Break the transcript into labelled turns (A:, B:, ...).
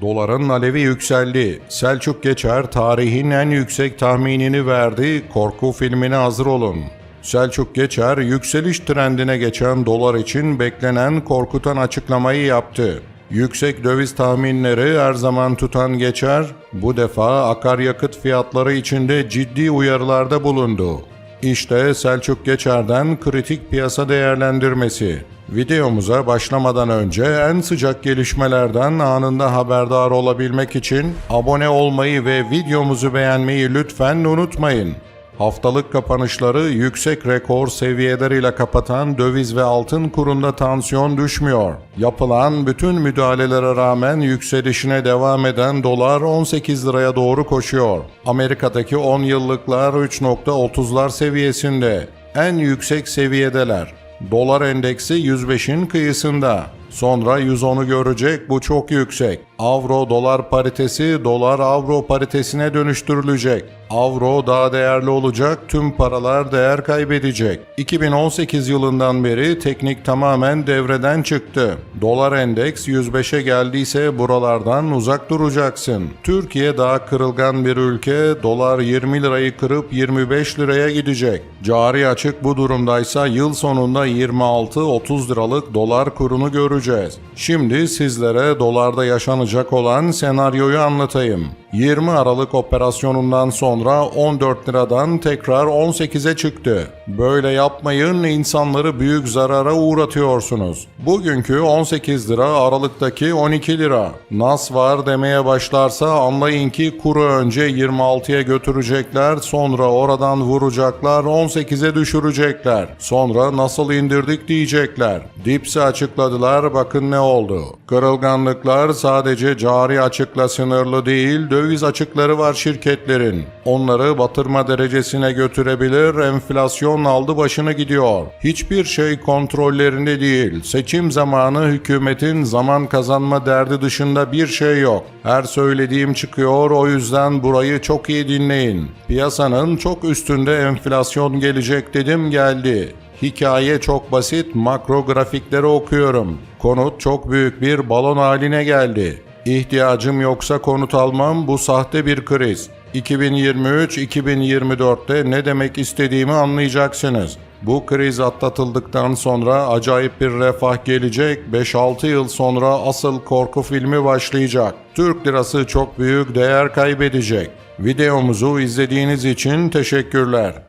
A: Doların alevi yükseldi. Selçuk Geçer tarihin en yüksek tahminini verdi. Korku filmine hazır olun. Selçuk Geçer yükseliş trendine geçen dolar için beklenen korkutan açıklamayı yaptı. Yüksek döviz tahminleri her zaman tutan Geçer, bu defa akaryakıt fiyatları içinde ciddi uyarılarda bulundu. İşte Selçuk Geçer'den kritik piyasa değerlendirmesi. Videomuza başlamadan önce en sıcak gelişmelerden anında haberdar olabilmek için abone olmayı ve videomuzu beğenmeyi lütfen unutmayın. Haftalık kapanışları yüksek rekor seviyeleriyle kapatan döviz ve altın kurunda tansiyon düşmüyor. Yapılan bütün müdahalelere rağmen yükselişine devam eden dolar 18 liraya doğru koşuyor. Amerika'daki 10 yıllıklar 3.30'lar seviyesinde. En yüksek seviyedeler. Dolar endeksi 105'in kıyısında. Sonra 110'u görecek bu çok yüksek. Avro dolar paritesi dolar avro paritesine dönüştürülecek. Avro daha değerli olacak, tüm paralar değer kaybedecek. 2018 yılından beri teknik tamamen devreden çıktı. Dolar endeks 105'e geldiyse buralardan uzak duracaksın. Türkiye daha kırılgan bir ülke, dolar 20 lirayı kırıp 25 liraya gidecek. Cari açık bu durumdaysa yıl sonunda 26-30 liralık dolar kurunu göreceğiz. Şimdi sizlere dolarda yaşanacak olan senaryoyu anlatayım. 20 Aralık operasyonundan sonra 14 liradan tekrar 18'e çıktı. Böyle yapmayın insanları büyük zarara uğratıyorsunuz. Bugünkü 18 lira Aralık'taki 12 lira. Nas var demeye başlarsa anlayın ki kuru önce 26'ya götürecekler sonra oradan vuracaklar 18'e düşürecekler. Sonra nasıl indirdik diyecekler. Dipsi açıkladılar bakın ne oldu. Kırılganlıklar sadece cari açıkla sınırlı değil döviz açıkları var şirketlerin. Onları batırma derecesine götürebilir enflasyon aldı başını gidiyor. Hiçbir şey kontrollerinde değil. Seçim zamanı hükümetin zaman kazanma derdi dışında bir şey yok. Her söylediğim çıkıyor o yüzden burayı çok iyi dinleyin. Piyasanın çok üstünde enflasyon gelecek dedim geldi. Hikaye çok basit, makro grafikleri okuyorum. Konut çok büyük bir balon haline geldi. İhtiyacım yoksa konut almam bu sahte bir kriz. 2023-2024'te ne demek istediğimi anlayacaksınız. Bu kriz atlatıldıktan sonra acayip bir refah gelecek, 5-6 yıl sonra asıl korku filmi başlayacak. Türk lirası çok büyük değer kaybedecek. Videomuzu izlediğiniz için teşekkürler.